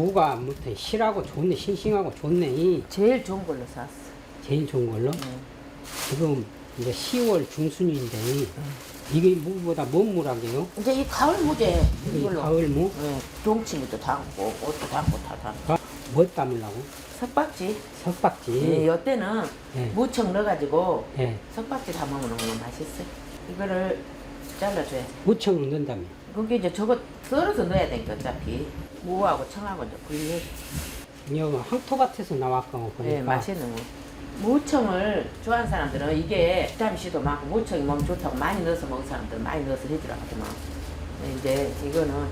무가 아무튼 실하고 좋네, 싱싱하고 좋네. 이 제일 좋은 걸로 샀어. 제일 좋은 걸로. 네. 지금 이제 10월 중순인데 이게 무보다 뭔 무라게요? 이제 이 가을 무제 이 이걸로. 가을 무? 네, 동치미도 담고 옷도 담고 다 담고. 아, 뭐 담으려고? 석박지. 석박지. 네, 이때는 예. 무청 넣어가지고 예. 석박지 담으면 너무 맛있어. 이거를 잘라줘야 돼. 무청을 넣는다며. 그게 이제 저거 썰어서 넣어야 되니까 어차피 무하고 청하고 이제 분리해. 여기 항토밭에서 나왔고 네, 그러니까 맛있는 거. 무청을 좋아하는 사람들은 이게 비타민 C도 많고 무청이 몸 좋다고 많이 넣어서 먹는 사람들은 많이 넣어서 해주라고만. 이제 이거는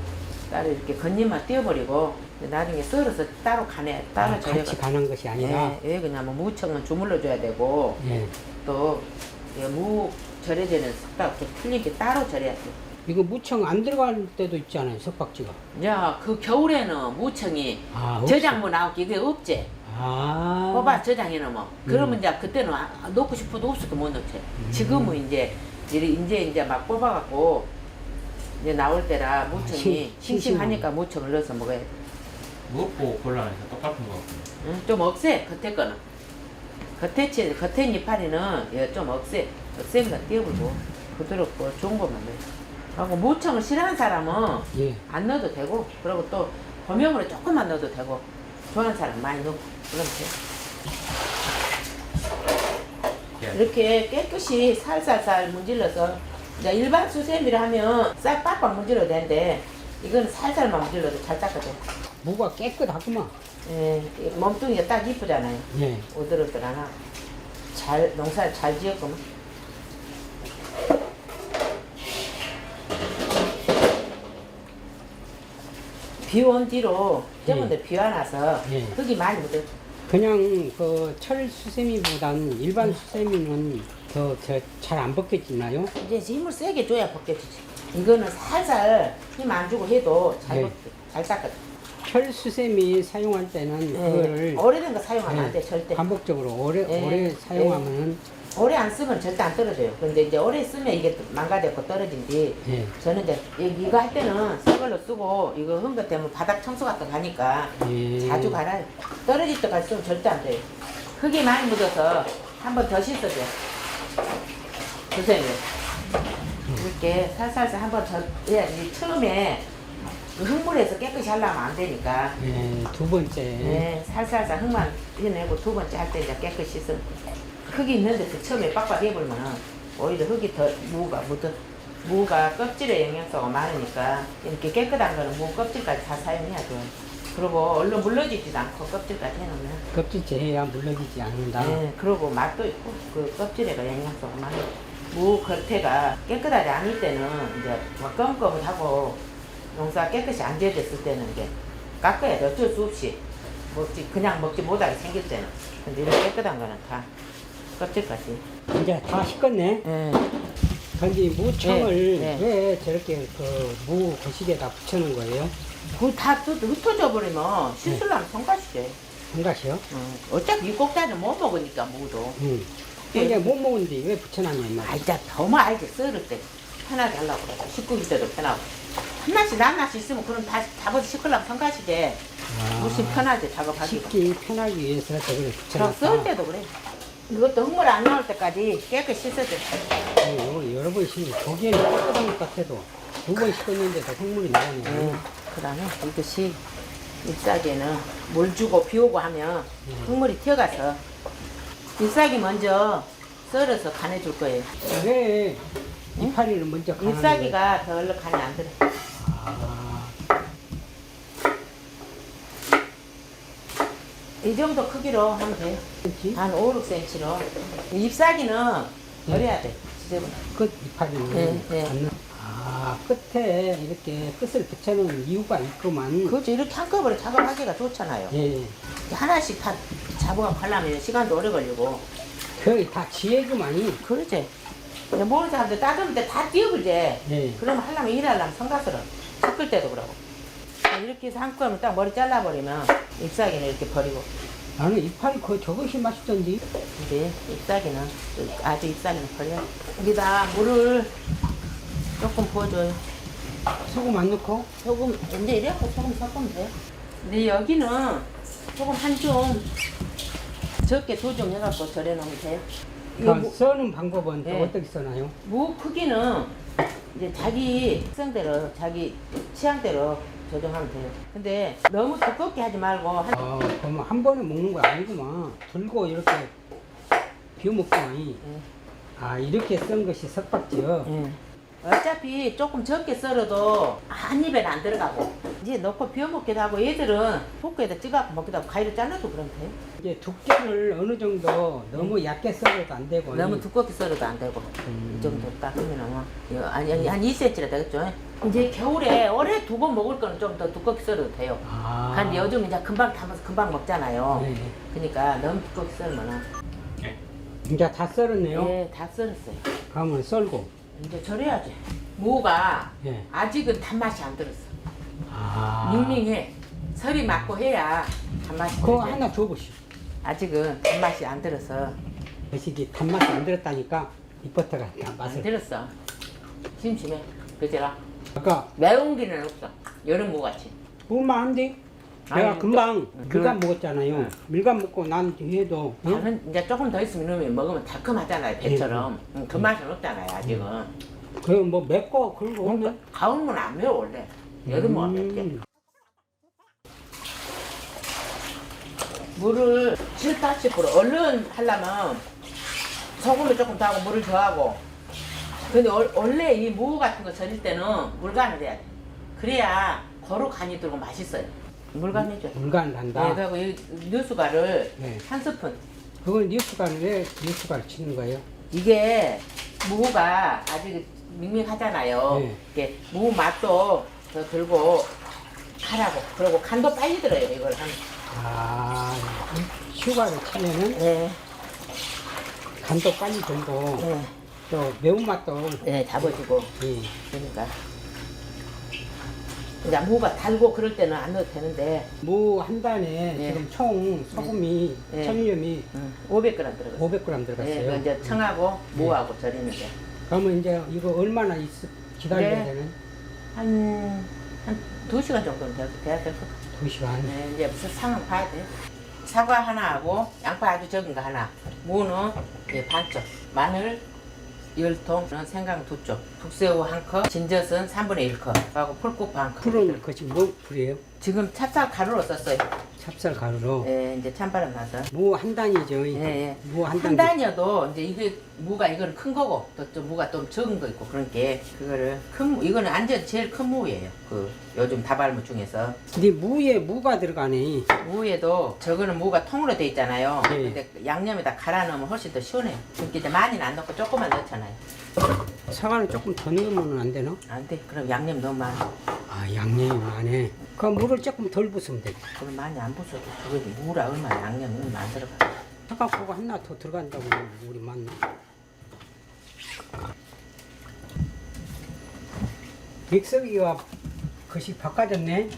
따로 이렇게 겉잎만 띄워버리고 나중에 썰어서 따로 간에 따로 아, 절여. 같이 가는 것이 아니라 예, 왜 그냐면 무청은 주물러 줘야 되고 예. 또무 절여지는 싹다 풀리게 따로 절여야 돼. 이거 무청 안 들어갈 때도 있잖아요 석박지가 야, 그 겨울에는 무청이 아, 없어. 저장무 나오기 그게 없지. 아 뽑아 저장해 놓으면. 그러면 음. 이제 그때는 아- 넣고 싶어도 없어도 못 넣지. 지금은 이제 이제 이제 이제 막 뽑아갖고 이제 나올 때라 무청이 싱- 싱싱하니까 무청을 넣어서 먹어야 돼. 무엇고 곤란해서 똑같은 거. 응? 좀 억세 겉에 거는. 겉에 치 겉에 이파리는 예, 좀 억세. 억센 건 띄워보고 부드럽고 좋은 것만 넣어. 하고 무청을 싫어하는 사람은 예. 안 넣어도 되고 그리고 또 고명으로 조금만 넣어도 되고 좋아하는 사람 많이 넣고 그러면 돼. 예. 이렇게 깨끗이 살살살 문질러서 이제 일반 수세미를 하면 싹 빡빡 문질러도 되는데 이건 살살만 문질러도 잘 닦아져. 무가 깨끗하구만 예, 이 몸뚱이가 딱 이쁘잖아요. 예. 오들오들 안 하고 잘 농사를 잘 지었구만. 비 온 뒤로 저번에 비와 나서 예. 흙이 많이 묻어. 그냥 그 철 수세미보다는 일반 수세미는 더 잘 안 벗겨지나요? 이제 힘을 세게 줘야 벗겨지지. 이거는 살살 힘 안 주고 해도 잘 예. 벗겨, 잘 닦아. 철 수세미 사용할 때는 그거를 오래된 거 사용하면 예, 안 돼, 절대. 반복적으로 오래 예, 오래 예. 사용하면 오래 안 쓰면 절대 안 떨어져요. 근데 이제 오래 쓰면 이게 또 망가졌고 떨어진디. 예. 저는 이제 이- 이거 할 때는 새 걸로 쓰고 이거 흠것 때문에 바닥 청소 같은 거 하니까 예. 자주 갈아요. 떨어질 때까지 쓰면 절대 안 돼요. 흙이 많이 묻어서 한 번 더 씻어줘요. 선생님. 이렇게 살살살 한 번 더 해야지. 처음에 그 흙물에서 깨끗이 하려면 안 되니까. 예, 두 번째 네, 살살살 흙만 해내고 두 번째 할 때 이제 깨끗이 씻어. 흙이 있는데 그 처음에 빡빡 해버리면 오히려 흙이 더 무가 묻어. 무가 껍질에 영양소가 많으니까 이렇게 깨끗한 거는 무 껍질까지 다 사용해야 돼. 그리고 얼른 물러지지도 않고 껍질까지 해놓으면. 껍질째 해야 물러지지 않는다. 네, 그리고 맛도 있고 그 껍질에가 영양소가 많아. 무 겉에가 깨끗하지 않을 때는 이제 막 검검하고 농사 깨끗이 안 지어졌을 때는 이제 깎아야 돼 어쩔 수 없이 먹지 그냥 먹지 못하게 생길 때는 근데 이런 깨끗한 거는 다 껍질까지. 이제 다 식었네. 예. 근데 무청을 네, 네. 왜 저렇게 그무 거시기에다 붙여놓은 거예요? 그다 흩어져 버리면 씻으려면 손가시지. 한 가지요? 응. 어차피 이 꼭다리는 못 먹으니까 무도. 응. 예. 근데 못 먹는데 왜 붙여놨냐 이 말이야. 아, 이제 더뭐 알지 썰을 때 편하게 하려고 그래. 식구일 때도 편하고. 하나씩 하나씩 있으면 그럼 다 잡아서 씻으려면 성가시지. 무슨 편하지 작업하기가. 씻기 편하기 위해서 저걸 그럼 썰 붙여놨다. 때도 그래. 이것도 흙물 안 나올 때까지 깨끗이 씻어줘. 어, 여러 번 씻는 보기에는 깨끗한 것 같아도 두 번 씻었는데도 흙물이 나오네. 응. 그 다음에 이것이 잎사귀에는 물 주고 비 오고 하면 흙물이 튀어가서 잎사귀 먼저 썰어서 간해줄 거예요. 왜 이파리를 먼저 가는? 잎사귀가 더 얼른 간이 안 들어. 아, 이 정도 크기로 하면 돼요. 그렇지? 한 5, 6cm로. 잎사귀는 네. 버려야 돼. 지저분. 끝 이파리는 네, 네. 아 끝에 이렇게 끝을 붙여놓은 이유가 있구만. 그렇죠. 이렇게 한꺼번에 작업하기가 좋잖아요. 예, 하나씩 다 잡아가고 하려면 시간도 오래 걸리고. 거의 다 지혜구만이. 그러지. 이제 모르는 사람들 따듬을 때 다 띄어불지. 예. 그러면 하려면 일하려면 성가스러. 섞을 때도 그러고. 이렇게 해서 한꺼번에 딱 머리 잘라버리면 잎사귀는 이렇게 버리고. 나는 이파리 그 저것이 맛있던지. 근데 잎사귀는 아주 잎사귀는 버려. 여기다 물을 조금 부어줘요. 소금 안 넣고. 소금 이제 이래갖고 소금 섞으면 돼요. 근데 여기는 조금 한 좀 적게 조정해갖고 절여 놓으면 돼요. 이거 그 무, 써는 방법은 또 네. 어떻게 써나요? 무 크기는 이제 자기 특성대로 자기 취향대로 조정하면 돼요. 근데 너무 두껍게 하지 말고 한 아, 그러면 한 번에 먹는 거 아니구만. 들고 이렇게 비워 먹구만. 예. 아, 이렇게 썬 것이 석박지요. 예. 어차피 조금 적게 썰어도 한 입에는 안 들어가고 이제 넣고 비워 먹기도 하고 얘들은 포크에다 찍어갖고 먹기도 하고 가위로 잘라도 그러면 돼요. 이제 두께를 어느 정도 너무 얇게 썰어도 안 되고. 너무 두껍게 썰어도 안 되고 음. 이 정도 딱 하면 뭐 이거 아니 아니 한 2cm라 되겠죠. 이제 겨울에 오래 두고 먹을 거는 좀 더 두껍게 썰어도 돼요. 아. 한 요즘 이제 금방 담아서 금방 먹잖아요. 네. 그러니까 너무 두껍게 썰면 이제 다 썰었네요. 예, 다 썰었어요. 그러면 썰고. 이제 절여야지. 무가 예. 아직은 단맛이 안 들었어. 아. 밍밍해. 설이 맞고 해야 단맛이 그거 들지. 하나 줘보시. 아직은 단맛이 안 들어서 거시기 단맛이 안 들었다니까 이 버터가 다 안 맛을. 들었어. 심심해. 그제라 아까 매운 기는 없어. 여름 무같이. 먹을만 한데? 내가 아니, 금방 그- 밀감 먹었잖아요. 응. 밀감 먹고 난 뒤에도 응? 다는 이제 조금 더 있으면 넣으면 먹으면 달콤하잖아요. 배처럼. 응, 그 맛은 없잖아요. 아직은. 그뭐 맵고 그러고 그러니까 가을무는 안 매워 원래. 여름무가 음. 맵게. 물을 7, 80% 얼른 하려면 소금을 조금 더하고 물을 더하고 근데 얼- 원래 이 무 같은 거 절일 때는 물간을 해야 돼. 그래야 거로 간이 들고 맛있어요. 물간이죠 물간 네, 난다. 그리고 이 뉴스가를 네. 한 스푼. 그건 뉴스가는 왜 뉴스가를 치는 거예요? 이게 무가 아직 밍밍하잖아요. 네. 이게 무 맛도 더 들고 하라고. 그리고 간도 빨리 들어요 이걸 하면. 아, 슈가를 치면은 네, 간도 빨리 들고 네, 또 매운맛도 네 잡아주고 예. 그러니까 이제 무가 달고 그럴 때는 안 넣어도 되는데 무 한 단에 예. 지금 총 소금이 예. 천일염이 음, 500g 들어갔어요 500g 네, 들어갔어요. 그 이제 청하고 무하고 절이는데 그러면 이제 이거 얼마나 있, 기다려야 네. 되는? 한, 한 2시간 정도는 돼- 돼야 될 것 같아요 두 시간. 네, 이제 무슨 상황 봐야 돼. 사과 하나 하고 양파 아주 적은 거 하나. 무는 예, 반쪽. 마늘 열통, 생강 두 쪽. 북새우 한 컵, 진젓은 3분의 1컵. 하고 풀국수 한 컵. 풀은 그것이 뭐 풀이에요? 지금 찹쌀 가루로 썼어요. 찹쌀 가루로. 예, 이제 찬바람 나서. 무 한 단이죠. 예, 예. 무 한 한 단. 단이어도 이제 이게 무가 이거는 큰 거고 또, 또 무가 좀 적은 거 있고 그러니까 그거를 큰 무, 이거는 완전 제일 큰 무예요. 그 요즘 다발무 중에서 근데 무에 무가 들어가네. 무에도 저거는 무가 통으로 돼 있잖아요. 예. 근데 양념에다 갈아 넣으면 훨씬 더 시원해요. 그러니까 이제 많이는 안 넣고 조금만 넣잖아요. 사과는 조금 더 넣으면 안 되나? 안 돼. 그럼 양념 너무 많아. 아 양념이 많네. 그 물을 조금 덜 부으면 돼. 그럼 많이 안 부숴도 저거 무라 얼마나 양념이 얼마 안 들어가. 사과고가 하나 더 들어간다고 우리 맞나? 믹서기가 것이 바꿔졌네.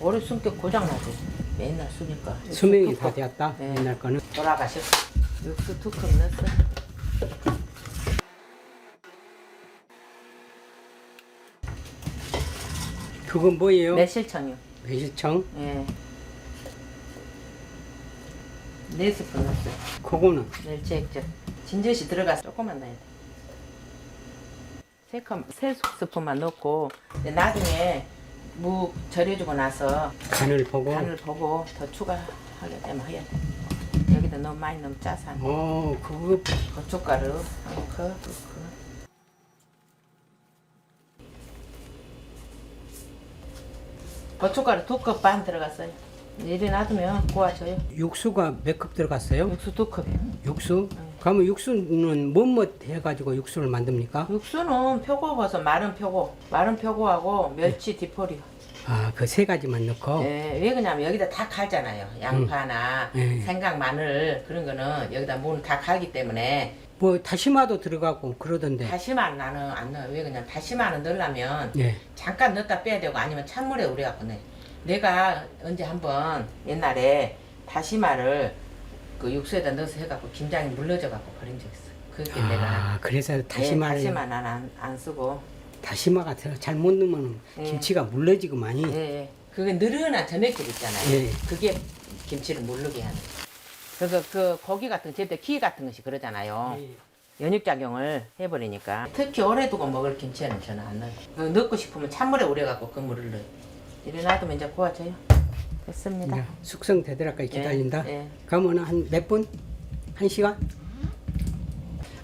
올해 숨격 고장 나지. 맨날 쓰니까. 수명이 다 되었다. 네. 옛날 거는. 돌아가셨어. 육수 두컵 넣었어. 그건 뭐예요? 매실청이요. 매실청. 예. 네 스푼 넣었어요. 그거는 멸치 액젓. 진젓이 들어가서 조금만 넣어야 돼. 세 컵, 세 스푼만 넣고 이제 나중에 무 절여주고 나서 간을 보고. 간을 보고 더 추가하게 되면 해야 돼. 여기다 너무 많이 너무 짜서 안 돼. 어 그거 고춧가루 한 컵, 두 컵. 고춧가루 두 컵 반 들어갔어요. 이래 놔두면 고와져요. 육수가 몇 컵 들어갔어요? 육수 두 컵이요. 육수? 그러면 육수는 뭐뭐 해가지고 육수를 만듭니까? 육수는 표고버섯 마른 표고, 마른 표고하고 멸치 디포리요. 아 그 세 가지만 넣고. 예, 왜 그러냐면 여기다 다 갈잖아요. 양파나 음. 생강, 마늘 그런 거는 여기다 문 다 갈기 때문에 뭐 다시마도 들어가고 그러던데. 다시마는 나는 안 넣어요. 왜 그냥 다시마는 넣으려면 예. 잠깐 넣었다 빼야 되고 아니면 찬물에 우려갖고 내. 내가 언제 한번 옛날에 다시마를 그 육수에다 넣어서 해갖고 김장이 물러져갖고 버린 적 있어. 그게 내가 아 그래서 예, 다시마를 다시마 난안 안 쓰고 다시마가 잘못 넣으면 예. 김치가 물러지고만이. 예, 예. 그게 느른한 전액질 있잖아요. 예. 그게 김치를 물르게 하는. 그래서 그 고기 같은 제때 키 같은 것이 그러잖아요. 예. 연육작용을 해버리니까 특히 오래 두고 먹을 김치에는 저는 안 넣어요. 어, 넣고 싶으면 찬물에 우려갖고 그 물을 넣어요. 이래 놔두면 이제 구워져요. 됐습니다. 이제 숙성 되더라까지 기다린다. 예, 예. 그러면 한 몇 분? 한 시간?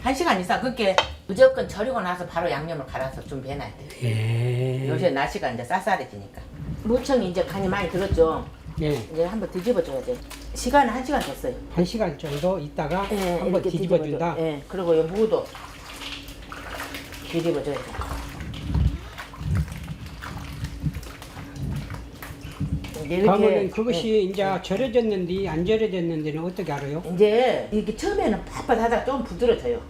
한 시간 이상 그렇게 무조건 절이고 나서 바로 양념을 갈아서 준비해놔야 돼요. 예. 요새 날씨가 이제 쌀쌀해지니까. 무청이 이제 간이 많이 들었죠. 예. 이제 한번 뒤집어줘야 돼. 시간은 한 시간 됐어요. 한 시간 정도 있다가 예, 한번 이렇게 뒤집어 준다. 뒤집어줘. 예, 그리고 이 무도 뒤집어줘야 돼. 이제 그러면 그것이 예, 이제 절여졌는지 안 절여졌는지는 어떻게 알아요? 이제 이게 처음에는 빳빳하다가 좀 부드러져요.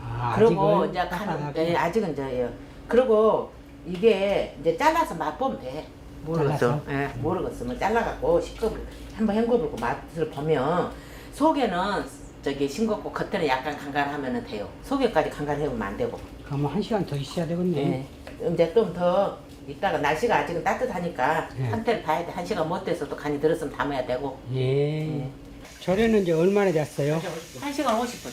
아, 그리고 아직은 이제 간, 빳빳하고. 예, 아직은 예. 그리고 이게 이제 잘라서 맛보면 돼. 모르겠어. 잘라서? 예, 모르겠으면 잘라갖고 시급을 한번 헹궈보고 맛을 보면 속에는 저기 싱겁고 겉에는 약간 간간하면 돼요. 속에까지 간간해보면 안 되고. 그러면 한 시간 더 있어야 되겠네. 예. 이제 좀 더 이따가 날씨가 아직은 따뜻하니까 예. 상태를 봐야 돼. 한 시간 못 돼서 또 간이 들었으면 담아야 되고. 예. 예. 절여는 이제 얼마나 됐어요? 한 시간 50분.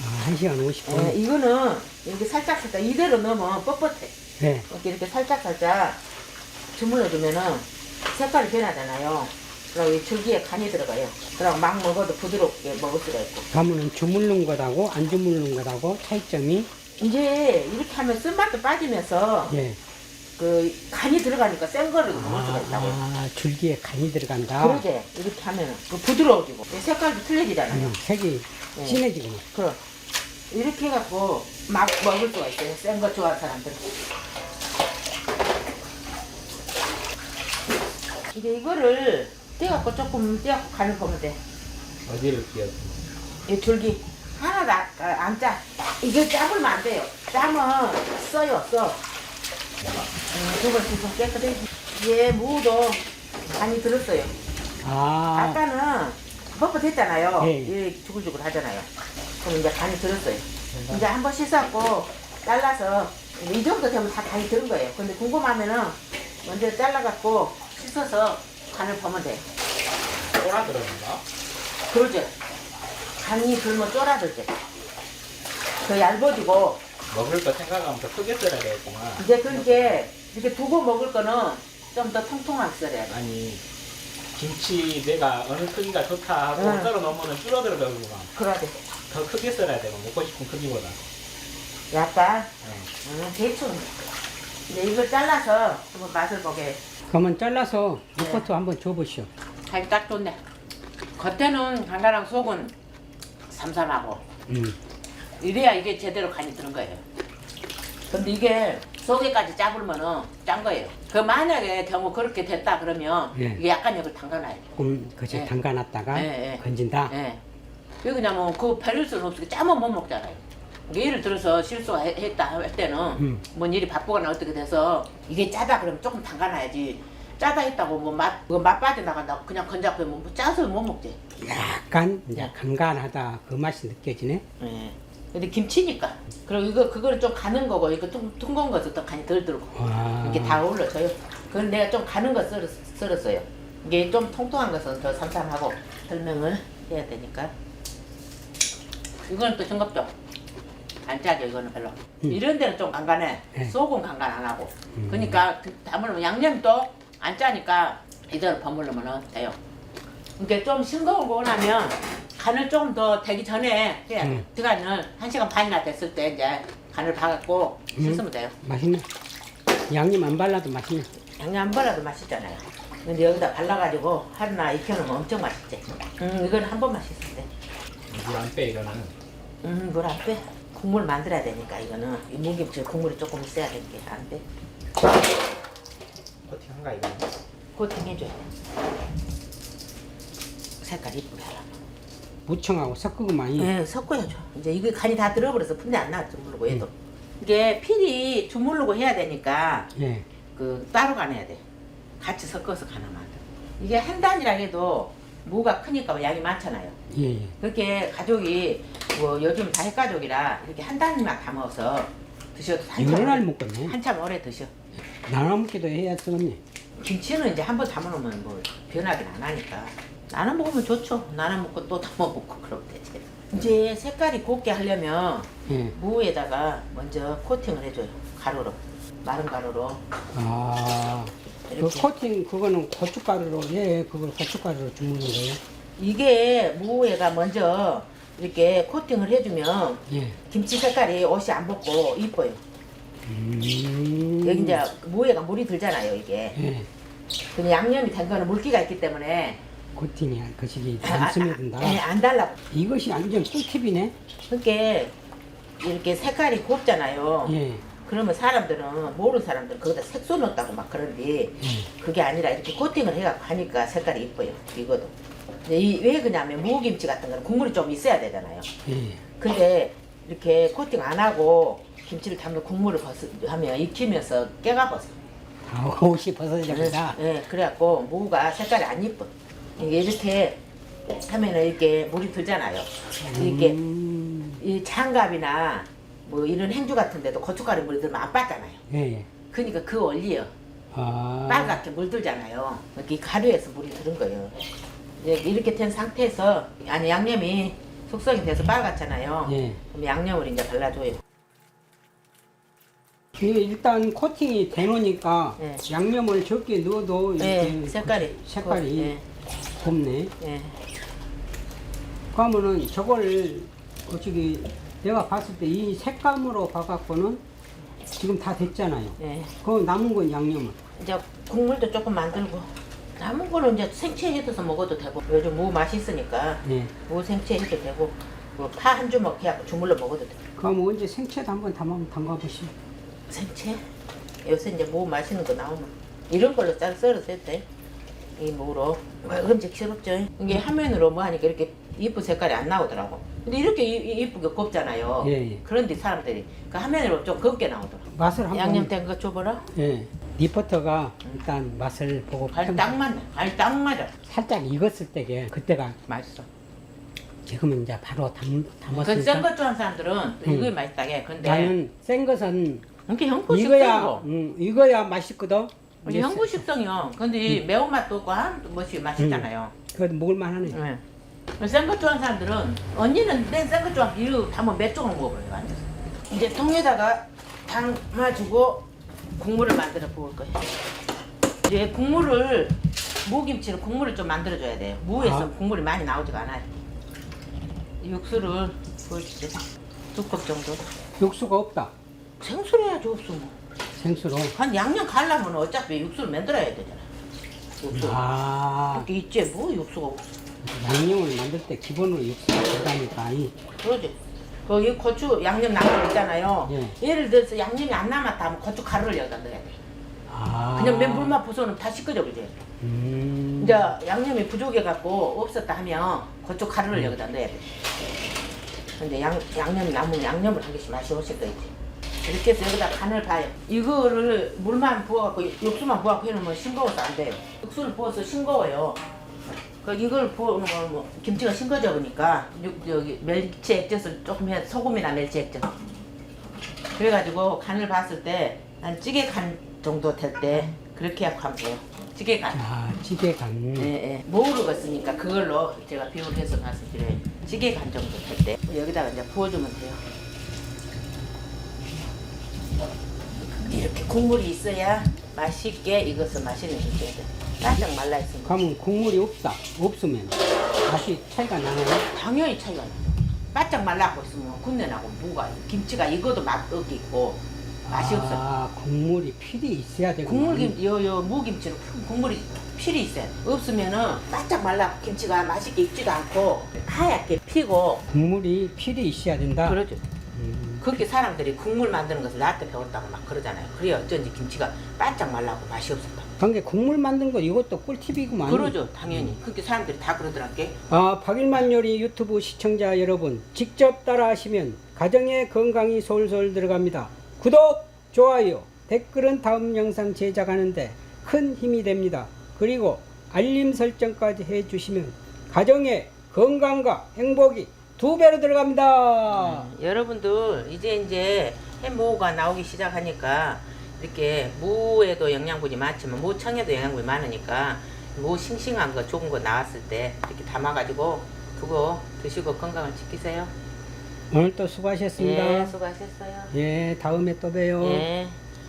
아, 한 시간 50분. 예, 이거는 이렇게 살짝 살짝 이대로 넣으면 뻣뻣해. 네. 이렇게 이렇게 살짝 살짝 주물러 주면은 색깔이 변하잖아요. 그리고 이 줄기에 간이 들어가요. 그리고 막 먹어도 부드럽게 먹을 수가 있고. 그러면은 주물른 것하고 안 주물른 것하고 차이점이 이제 이렇게 하면 쓴맛도 빠지면서 예. 그 간이 들어가니까 센 거를 먹을 수가 있다고요. 아, 줄기에 간이 들어간다. 그러게 이렇게 하면은 그 부드러워지고 이 색깔도 틀려지잖아요. 음, 색이 예. 진해지구나. 그럼 이렇게 해갖고 막 먹을 수가 있어요. 센 거 좋아하는 사람들은. 이제 이거를 떼갖고 조금 떼갖고 간을 보면 돼. 어디를 끼워? 이 줄기 하나 다, 아, 안 짜. 이거 짜불면 안 돼요. 짜면 써요, 써. 음, 두번 두번 깨끗해. 얘 무도 간이 들었어요. 아, 아까는 뻣뻣했잖아요. 예. 이 주글주글 하잖아요. 그럼 이제 간이 들었어요. 이제 한 번 씻었고 잘라서 이 정도 되면 다 간이 들은 거예요. 근데 궁금하면은 먼저 잘라갖고 씻어서 간을 보면 돼. 꼬라들었는가? 그러죠. 간이 들면 쫄아들지. 더 얇아지고 먹을 거 생각하면 더 크게 썰어야 되겠구만. 이제 그렇게 이렇게 두고 먹을 거는 좀 더 통통하게 썰어야 돼. 아니 김치 내가 어느 크기가 좋다 하고 응. 썰어 놓으면 줄어들어가구만. 그래야 돼. 더 크게 썰어야 되고 먹고 싶은 크기보다. 약간 응. 음, 대충 이제 이걸 잘라서 한번 맛을 보게. 그러면 잘라서 네. 이것도 한번 줘보시오. 간이 딱 좋네. 겉에는 간간하고 속은 삼삼하고 음. 이래야 이게 제대로 간이 드는 거예요. 근데 이게 속에까지 짜불면은 짠 거예요. 그 만약에 경우 그렇게 됐다 그러면 예. 이게 약간 여기 담가놔요. 조금 그저 예. 담가놨다가 예, 예. 건진다. 예. 왜 그냐면 그 버릴 수는 없으니까 짜면 못 먹잖아요. 예를 들어서 실수가 해- 했다 할 때는 음. 뭔 일이 바쁘거나 어떻게 돼서 이게 짜다 그러면 조금 담가놔야지. 짜다 했다고 뭐맛맛 빠져나간다고 그냥 건져서 뭐 짜서 못 먹지. 약간 이제 예. 간간하다 그 맛이 느껴지네. 예. 근데 김치니까. 그리고 이거 그거를 좀 가는 거고 이거 tung, 둥근 것도 또 간이 덜 들고 와. 이게 다 어울러져요. 그건 내가 좀 가는 거 썰었, 썰었어요. 이게 좀 통통한 것은 더 삼삼하고 설명을 해야 되니까. 이거는 또 싱겁죠. 안 짜죠 이거는 별로. 음. 이런 데는 좀 간간해. 네. 속은 간간 안 하고. 음. 그러니까 그 양념이 또안 짜니까 이대로 버무르면 돼요. 이게 좀 싱거우고 나면 간을 조금 더 되기 전에 해야 돼. 음. 시간을 한 시간 반이나 됐을 때 이제 간을 봐갖고 음. 씻으면 돼요. 맛있네. 양념 안 발라도 맛있네. 양념 안 발라도 맛있잖아요. 근데 여기다 발라가지고 하루나 익혀놓으면 엄청 맛있지. 음, 이건 한 번만 씻으면 돼. 물안 빼 이거는. 음, 이걸 안 빼. 국물 만들어야 되니까 이거는 이 무김치 국물이 조금 있어야 되니까 안 빼. 커팅한가 이거는? 코팅 해줘야 돼. 색깔 이쁘게 하라. 무청하고 섞고 많이. 네, 섞어야죠. 이제 이게 간이 다 들어버려서 분내 안 나, 주물르고 해도. 이게 필이 주물르고 해야 되니까 예. 그 따로 간해야 돼. 같이 섞어서 간하면 안 돼. 이게 한 단이라 해도 무가 크니까 양이 많잖아요. 예. 예. 그렇게 가족이 뭐 요즘 다 핵가족이라 이렇게 한 단만 담아서 드셔도 한참 날 오래, 먹겠네. 한참 오래 드셔. 나눠 먹기도 해야 쓰겠네. 김치는 이제 한 번 담아놓으면 뭐 변하긴 안 하니까 나는 먹으면 좋죠. 나는 먹고 또 담아 먹고 그러면 되지. 이제 색깔이 곱게 하려면 예. 무에다가 먼저 코팅을 해줘요. 가루로 마른 가루로 아, 그 이렇게. 코팅 그거는 고춧가루로 예, 그걸 고춧가루로 주무는 거예요. 이게 무에가 먼저 이렇게 코팅을 해주면 예. 김치 색깔이 옷이 안 벗고 이뻐요. 음. 여기 이제 무에가 물이 들잖아요 이게. 예. 근데 양념이 된 거는 물기가 있기 때문에 코팅이 거시기 아, 안 스며든다. 예, 안 달라. 이것이 완전 꿀팁이네. 그렇게 이렇게 색깔이 곱잖아요. 예. 그러면 사람들은 모르는 사람들은 거기다 색소 넣었다고 막 그런데 예. 그게 아니라 이렇게 코팅을 해갖고 하니까 색깔이 이뻐요. 이거도. 이, 왜 그냐면 무김치 같은 거는 국물이 좀 있어야 되잖아요. 예. 근데 이렇게 코팅 안 하고 김치를 담는 국물을 벗 하면 익히면서 깨가 벗어. 아, 옷이 벗어집니다. 예, 그래갖고 무가 색깔이 안 이뻐. 이게 이렇게 하면은 이렇게 물이 들잖아요. 이렇게 음. 이 장갑이나 뭐 이런 행주 같은 데도 고춧가루 물이 들면 안 빠잖아요. 예. 예. 그러니까 그 원리요. 아. 빨갛게 물들잖아요. 이렇게 가루에서 물이 들은 거예요. 이제 이렇게 된 상태에서 안에 양념이 숙성이 돼서 빨갛잖아요. 예. 그럼 양념을 이제 발라줘요. 이게 일단 코팅이 되놓으니까 예. 양념을 적게 넣어도 이렇게 예, 색깔이 색깔이 예, 곱네. 예. 그러면은 저걸 어찌기 내가 봤을 때 이 색감으로 봐갖고는 지금 다 됐잖아요. 예. 그 남은 건 양념은. 이제 국물도 조금 만들고 남은 거는 이제 생채 해서 먹어도 되고 요즘 무 맛있으니까 예. 무 생채 해도 되고 뭐파한 주먹 해갖고 주물러 먹어도 돼. 그럼 언제 생채도 한번 담아 담가보시오. 생채? 요새 이제 무 맛있는 거 나오면 이런 걸로 잘 썰어서 해도 돼. 이 무로 와, 흠직스럽죠. 이게 화면으로 뭐 하니까 이렇게 이쁜 색깔이 안 나오더라고. 근데 이렇게 이- 이- 이쁘게 곱잖아요. 예, 예. 그런데 사람들이 그 화면으로 좀 곱게 나오더라고. 맛을 한번. 양념된 거 줘봐라. 예. 리포터가 일단 맛을 보고 갈 평- 딱 맞네. 갈딱 맞아. 살짝 익었을 때게 그때가 맛있어. 지금은 이제 바로 담그 담았으니까 센거 좋아하는 사람들은 이게 맛있다게. 근데 나는 센 것은 이게 형부 이거야 식성이고. 음, 이거야 맛있거든. 이게 형부 식성이요. 근데 이 매운맛도 없고 한 멋이 맛있잖아요. 그 먹을 만 하네. 네. 센거 좋아하는 사람들은 언니는 센거 좋아하면 이거 담으면 몇 조각 먹어버려요. 완전. 이제 통에다가 담아주고 국물을 만들어 부을 거예요. 이제 국물을 무김치는 국물을 좀 만들어줘야 돼요. 무에서 아. 국물이 많이 나오지가 않아요. 육수를 부어주세요. 두 컵 정도. 육수가 없다. 생수를 해야지 없어 뭐. 생수로. 한 양념 가려면 어차피 육수를 만들어야 되잖아. 육수. 아 그렇게 있지 뭐 육수가 없어. 양념을 만들 때 기본으로 육수가 들어가니까 이 그러지. 거기 고추 양념 남은 거 있잖아요. 예. 예를 들어서 양념이 안 남았다 하면 고추 가루를 여기다 넣어야 돼. 아. 그냥 맨 물만 부숴놓으면 다 씻겨져 그지. 음. 이제 양념이 부족해 갖고 없었다 하면 고추 가루를 여기다 넣어야 돼. 근데 양 양념 남은 양념을 한 개씩 맛이 오실 거지. 이렇게 해서 여기다 간을 봐요. 이거를 물만 부어갖고 육수만 부어갖고 해놓으면 싱거워서 안 돼요. 육수를 부어서 싱거워요. 그 이걸 부어놓은 거는 뭐 김치가 싱거져 보니까 육 여기 멸치 액젓을 조금 해 소금이나 멸치 액젓. 그래가지고 간을 봤을 때한 찌개 간 정도 될 때 그렇게 하고 돼요. 찌개 간. 아 찌개 간. 예, 예. 모르겠으니까 그걸로 제가 비율해서 말씀드려요. 찌개 간 정도 될 때 여기다가 이제 부어주면 돼요. 이렇게 국물이 있어야 맛있게 익어서 맛있는 게 돼야 돼. 바짝 말라 있으면 그러면 국물이 없다. 없으면 맛이 차이가 나나요? 당연히 차이가 나. 바짝 말라고 있으면 군내나고 무가 김치가 익어도 맛 없겠고 맛이 없어. 아 국물이 필히 있어야 되고. 국물김 요요 무김치는 국물이 필히 있어요. 없으면은 바짝 말라 김치가 맛있게 익지도 않고 하얗게 피고 국물이 필히 있어야 된다. 그러죠. 음, 그렇게 사람들이 국물 만드는 것을 나한테 배웠다고 막 그러잖아요. 그래야 어쩐지 김치가 바짝 말라고 맛이 없었다. 관계 국물 만든 거 이것도 꿀팁이구만. 그러죠, 당연히. 그렇게 사람들이 다 그러더란게. 아, 박일만 요리 유튜브 시청자 여러분, 직접 따라하시면 가정의 건강이 솔솔 들어갑니다. 구독, 좋아요, 댓글은 다음 영상 제작하는데 큰 힘이 됩니다. 그리고 알림 설정까지 해주시면 가정의 건강과 행복이 두 배로 들어갑니다. 여러분들 이제 이제 햄버거가 나오기 시작하니까 이렇게 무에도 영양분이 많지만 무청에도 영양분이 많으니까 무 싱싱한 거 좋은 거 나왔을 때 이렇게 담아가지고 두고 드시고 건강을 지키세요. 오늘 또 수고하셨습니다. 예, 수고하셨어요. 예, 다음에 또 봬요. 예.